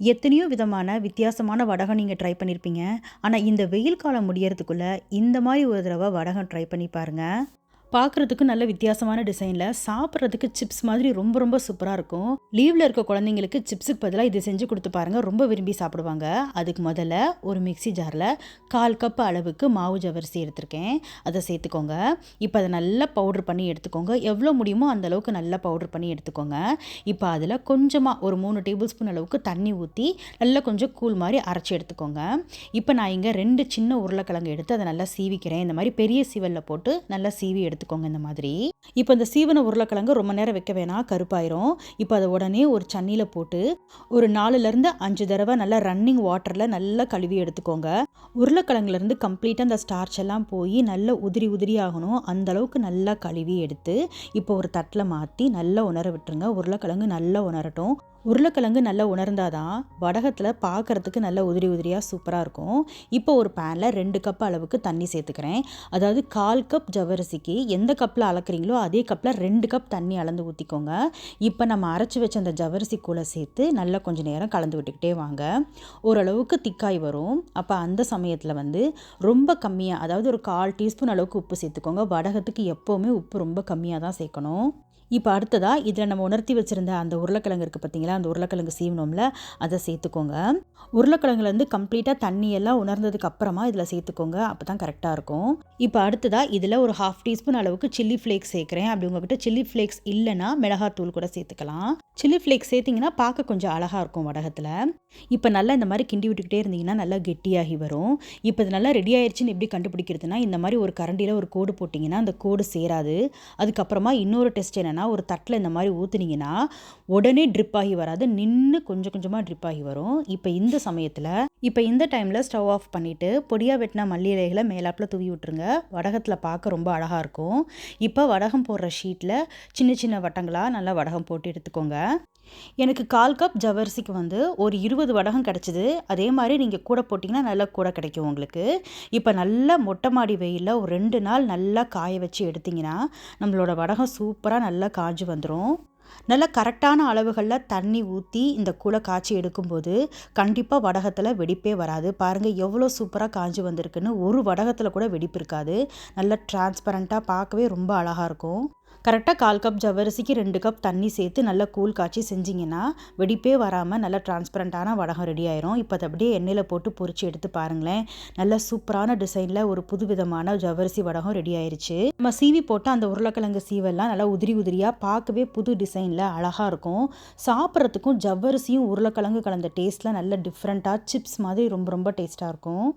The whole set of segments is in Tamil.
எத்தனையோ விதமான வித்தியாசமான வடகம் நீங்கள் ட்ரை பண்ணியிருப்பீங்க ஆனால் இந்த வெயில் காலம் முடியறதுக்குள்ளே இந்த மாதிரி ஒரு தடவை வடகம் ட்ரை பண்ணி பாருங்கள் பார்க்குறதுக்கு நல்ல வித்தியாசமான டிசைனில் சாப்பிட்றதுக்கு சிப்ஸ் மாதிரி ரொம்ப ரொம்ப சூப்பராக இருக்கும். லீவில் இருக்க குழந்தைங்களுக்கு சிப்ஸுக்கு பதிலாக இது செஞ்சு கொடுத்து பாருங்கள் ரொம்ப விரும்பி சாப்பிடுவாங்க. அதுக்கு முதல்ல ஒரு மிக்சி ஜாரில் கால் கப் அளவுக்கு மாவு ஜவரிசி எடுத்திருக்கேன். அதை சேர்த்துக்கோங்க. இப்போ அதை நல்லா பவுட்ரு பண்ணி எடுத்துக்கோங்க. எவ்வளோ முடியுமோ அந்த அளவுக்கு நல்லா பவுட்ரு பண்ணி எடுத்துக்கோங்க. இப்போ அதில் கொஞ்சமாக ஒரு மூணு டேபிள் ஸ்பூன் அளவுக்கு தண்ணி ஊற்றி நல்லா கொஞ்சம் கூழ் மாதிரி அரைச்சி எடுத்துக்கோங்க. இப்போ நான் இங்கே ரெண்டு சின்ன உருளைக்கிழங்கு எடுத்து அதை நல்லா சீவிக்கிறேன். இந்த மாதிரி பெரிய சீவலில் போட்டு நல்லா சீவி எடுத்து எடுத்துக்கோங்க இந்த மாதிரி. இப்போ இந்த சீவன உருளைக்கிழங்கு ரொம்ப நேரம் வைக்க வேணாம் கருப்பாயிரும். இப்போ அதை உடனே ஒரு சன்னியில் போட்டு ஒரு நாலுலேருந்து அஞ்சு தடவை நல்லா ரன்னிங் வாட்டரில் நல்லா கழுவி எடுத்துக்கோங்க. உருளைக்கிழங்குலேருந்து கம்ப்ளீட்டாக அந்த ஸ்டார்ச் எல்லாம் போய் நல்லா உதிரி உதிரி ஆகணும். அந்த அளவுக்கு நல்லா கழுவி எடுத்து இப்போ ஒரு தட்டில் மாற்றி நல்லா உணர விட்டுருங்க. உருளைக்கிழங்கு நல்லா உணரட்டும். உருளைக்கிழங்கு நல்லா உணர்ந்தாதான் வடகத்தில் பார்க்குறதுக்கு நல்லா உதிரி உதிரியாக சூப்பராக இருக்கும். இப்போ ஒரு பேனில் ரெண்டு கப் அளவுக்கு தண்ணி சேர்த்துக்கிறேன். அதாவது கால் கப் ஜவரிசிக்கு எந்த கப்பில் அளக்குறீங்களோ அதே கப்பில் ரெண்டு கப் தண்ணி அளந்து ஊற்றிக்கோங்க இப்போ நம்ம அரைச்சி வச்ச அந்த ஜவரிசி கூலை சேர்த்து நல்லா கொஞ்சம் நேரம் கலந்து விட்டுக்கிட்டே வாங்க. ஓரளவுக்கு திக்காய் வரும். அப்போ அந்த சமயத்தில் வந்து ரொம்ப கம்மியாக அதாவது ஒரு கால் டீஸ்பூன் அளவுக்கு உப்பு சேர்த்துக்கோங்க. வடகத்துக்கு எப்போவுமே உப்பு ரொம்ப கம்மியாக தான் சேர்க்கணும். இப்போ அடுத்ததாக இதில் நம்ம உணர்த்தி வச்சுருந்த அந்த உருளைக்கிழங்கு இருக்குது பார்த்தீங்களா? அந்த உருளைக்கிழங்கு சீவனோம்ல அதை சேர்த்துக்கோங்க. உருளைக்கிழங்குலேருந்து கம்ப்ளீட்டாக தண்ணியெல்லாம் உணர்ந்ததுக்கு அப்புறமா இதில் சேர்த்துக்கோங்க. அப்போ தான் கரெக்டாக இருக்கும். இப்போ அடுத்ததாக இதில் ஒரு ஹாஃப் டீஸ்பூன் அளவுக்கு சில்லி ஃப்ளேக்ஸ் சேர்க்குறேன். அப்படி உங்ககிட்ட சில்லி ஃப்ளேக்ஸ் இல்லைன்னா மிளகாத்தூள் கூட சேர்த்துக்கலாம். சில்லி ஃப்ளேக்ஸ் சேர்த்திங்கன்னா பார்க்க கொஞ்சம் அழகாக இருக்கும் வடகத்தில். இப்போ நல்லா இந்த மாதிரி கிண்டி விட்டுக்கிட்டே இருந்தீங்கன்னா நல்லா கெட்டியாகி வரும். இப்போ இது நல்லா ரெடி ஆயிடுச்சுன்னு எப்படி கண்டுபிடிக்கிறதுனா இந்த மாதிரி ஒரு கரண்டியில் ஒரு கோடு போட்டிங்கன்னா அந்த கோடு சேராது. அதுக்கப்புறமா இன்னொரு டெஸ்ட் என்னென்னா ஒரு தட்டில் இந்த மாதிரி ஊற்றுனீங்கன்னா உடனே ட்ரிப் ஆகி வராது. நின்று கொஞ்சம் கொஞ்சமாக ட்ரிப் ஆகி வரும். இப்போ இந்த சமயத்தில் இப்போ இந்த டைமில் ஸ்டவ் ஆஃப் பண்ணிவிட்டு பொடியாக வெட்டின மல்லி இலைகளை மேலாப்பில் தூவி விட்டுருங்க. வடகத்தில் பார்க்க ரொம்ப அழகாக இருக்கும். இப்போ வடகம் போடுற ஷீட்டில் சின்ன சின்ன வட்டங்களாக நல்லா வடகம் போட்டு எடுத்துக்கோங்க. எனக்கு கால் கப் ஜவரிசிக்கு வந்து ஒரு இருபது வடகம் கிடச்சிது. அதே மாதிரி நீங்கள் கூட போட்டிங்கன்னா நல்லா கூட கிடைக்கும் உங்களுக்கு. இப்போ நல்லா மொட்டை மாடி வெயிலில் ஒரு ரெண்டு நாள் நல்லா காய வச்சு எடுத்திங்கன்னா நம்மளோட வடகம் சூப்பராக நல்லா காஞ்சு வந்துடும் நல்லா கரெக்டான அளவுகளில் தண்ணி ஊற்றி இந்த கூளை காய்ச்சி எடுக்கும்போது கண்டிப்பாக வடகத்தில் வெடிப்பே வராது. பாருங்கள் எவ்வளோ சூப்பராக காஞ்சி வந்திருக்குன்னு ஒரு வடகத்தில் கூட வெடிப்பு இருக்காது. நல்லா டிரான்ஸ்பரண்ட்டாக பார்க்கவே ரொம்ப அழகாக இருக்கும். கரெக்டாக கால் கப் ஜவரிசிக்கு ரெண்டு கப் தண்ணி சேர்த்து நல்லா கூழ் காய்ச்சி செஞ்சிங்கன்னா வெடிப்பே வராமல் நல்லா டிரான்ஸ்பரண்ட்டான வடகம் ரெடி ஆயிரும். இப்போ அதை அப்படியே எண்ணெயில் போட்டு பொறிச்சு எடுத்து பாருங்களேன். நல்ல சூப்பரான டிசைனில் ஒரு புது விதமான ஜவ்வரிசி வடகம் ரெடி ஆயிருச்சு. நம்ம சீவி போட்டு அந்த உருளைக்கிழங்கு சீவெல்லாம் நல்லா உதிரி உதிரியாக பார்க்கவே புது டிசைனில் அழகாக இருக்கும். சாப்பிட்றதுக்கும் ஜவ்வரிசியும் உருளைக்கிழங்கு கலந்த டேஸ்ட்டில் நல்ல டிஃப்ரெண்ட்டாக சிப்ஸ் மாதிரி ரொம்ப ரொம்ப டேஸ்ட்டாக இருக்கும்.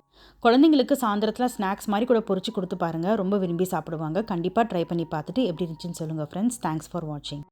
குழந்தைங்களுக்கு சாயந்தரத்தில் ஸ்நாக்ஸ் மாதிரி கூட பொறிச்சு கொடுத்து பாருங்கள் ரொம்ப விரும்பி சாப்பிடுவாங்க. கண்டிப்பாக ட்ரை பண்ணி பார்த்துட்டு எப்படி இருந்துச்சுன்னு சொல்லுங்கள் ஃப்ரெண்ட்ஸ் தேங்க்ஸ் ஃபார் வாட்சிங்